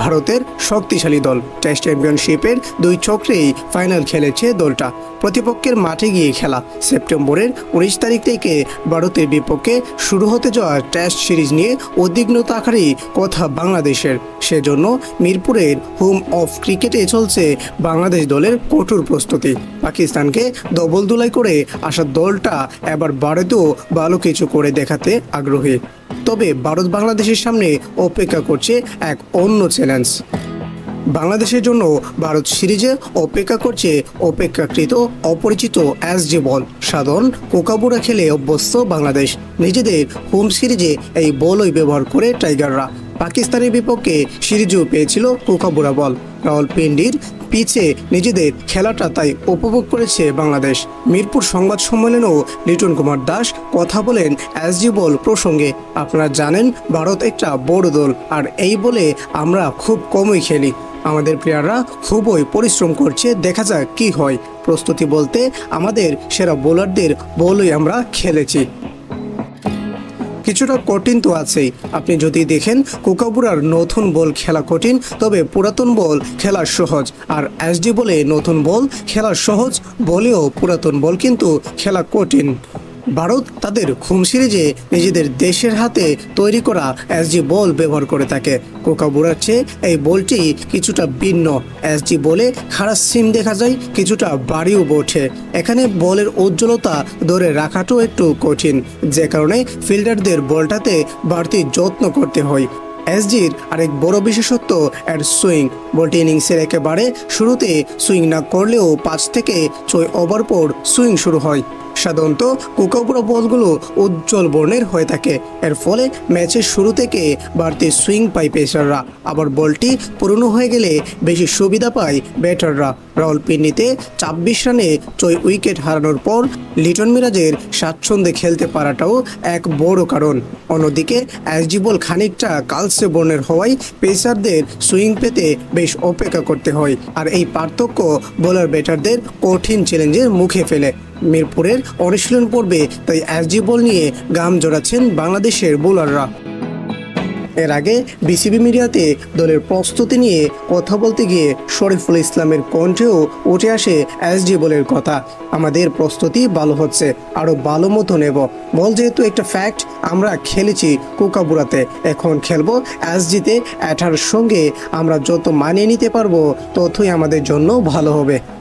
ভারতের শক্তিশালী দল। টেস্ট চ্যাম্পিয়নশিপের দুই চক্রেই ফাইনাল খেলেছে দলটা। প্রতিপক্ষের মাঠে গিয়ে খেলা। সেপ্টেম্বরের উনিশ তারিখ থেকে ভারতের বিপক্ষে শুরু হতে যাওয়া টেস্ট সিরিজ নিয়ে উদ্বিগ্নতা আকারই কথা বাংলাদেশের। সেজন্য মিরপুরের হোম অফ ক্রিকেটে চলছে বাংলাদেশ দলের কঠোর প্রস্তুতি। পাকিস্তানকে দবল দুলাই করে আসা দলটা এবার ভারতেও ভালো কিছু করে দেখাতে আগ্রহী তবে ভারত বাংলাদেশের সামনে অপেক্ষা করছে এক অন্য চ্যালেঞ্জ। বাংলাদেশের জন্য ভারত সিরিজে অপেক্ষা করছে অপেক্ষাকৃত অপরিচিত অ্যাস যে বল। সাধারণ কোকাবুরা খেলে অভ্যস্ত বাংলাদেশ। নিজেদের হোম সিরিজে এই বলই ব্যবহার করে টাইগাররা। পাকিস্তানের বিপক্ষে সিরিজও পেয়েছিল কোকাবুরা বল। রাহুল পিন্ডির পিছে নিজেদের খেলাটা তাই উপভোগ করেছে বাংলাদেশ। মিরপুর সংবাদ সম্মেলনেও লিটন কুমার দাস কথা বলেন এসজি বল প্রসঙ্গে। আপনারা জানেন, ভারত একটা বড় দল, আর এই বলে আমরা খুব কমই খেলি। আমাদের প্লেয়াররা খুবই পরিশ্রম করছে, দেখা যাক কি হয়। প্রস্তুতি বলতে আমাদের সেরা বোলারদের বলই আমরা খেলেছি। কিছুটা কঠিন তো আছেই। আপনি যদি দেখেন, কোকাবুরার নতুন বল খেলা কঠিন, তবে পুরাতন বল খেলা সহজ। আর এসডি বলে নতুন বল খেলা সহজ, বলেও পুরাতন বল কিন্তু খেলা কঠিন। ভারত তাদের হোম সিরিজে নিজেদের দেশের হাতে তৈরি করা এসজি বল ব্যবহার করে থাকে। কোকাবুরার চেয়ে এই বলটি কিছুটা ভিন্ন। এসজি বলে খারাপ সিম দেখা যায়, কিছুটা বাড়িও ওঠে এখানে বলের উজ্জ্বলতা ধরে রাখাটাও একটু কঠিন। যে কারণে ফিল্ডারদের বলটাতে বাড়তি যত্ন করতে হয়। এসজির আরেক বড় বিশেষত্ব এর সুইং। বলটি ইনিংসের একেবারে শুরুতে সুইং না করলেও পাঁচ থেকে ছয় ওভার পর সুইং শুরু হয়। সাধারণত কোকাপুরা বলগুলো উজ্জ্বল বর্ণের হয়ে থাকে। এর ফলে ম্যাচের শুরু থেকে বাড়তি সুইং পায় পেসাররা। আবার বলটি পুরনো হয়ে গেলে বেশি সুবিধা পায় ব্যাটাররা। রাওয়ালপিন্ডিতে ছাব্বিশ রানে ছয় উইকেট হারানোর পর লিটন মিরাজের স্বাচ্ছন্দ্যে খেলতে পারাটাও এক বড় কারণ। অন্যদিকে এসজি বল খানিকটা কালসে বর্ণের হওয়ায় পেসারদের সুইং পেতে বেশ অপেক্ষা করতে হয়। আর এই পার্থক্য বোলার ব্যাটারদের কঠিন চ্যালেঞ্জের মুখে ফেলে। মিরপুরের অনুশীলন পর্বে তাই এসজি বল নিয়ে গাম জড়াচ্ছেন বাংলাদেশের বোলাররা। এর আগে বিসিবি মিডিয়াতে দলের প্রস্তুতি নিয়ে কথা বলতে গিয়ে শরীফুল ইসলামের কণ্ঠেও উঠে আসে এসডি বলের কথা। আমাদের প্রস্তুতি ভালো হচ্ছে আরও ভালো মতো নেব। বল যেহেতু একটা ফ্যাক্ট আমরা খেলেছি কোকাবুরাতে। এখন খেলব এসজিতে অ্যাঠার সঙ্গে আমরা যত মানিয়ে নিতে পারব, ততই আমাদের জন্য ভালো হবে।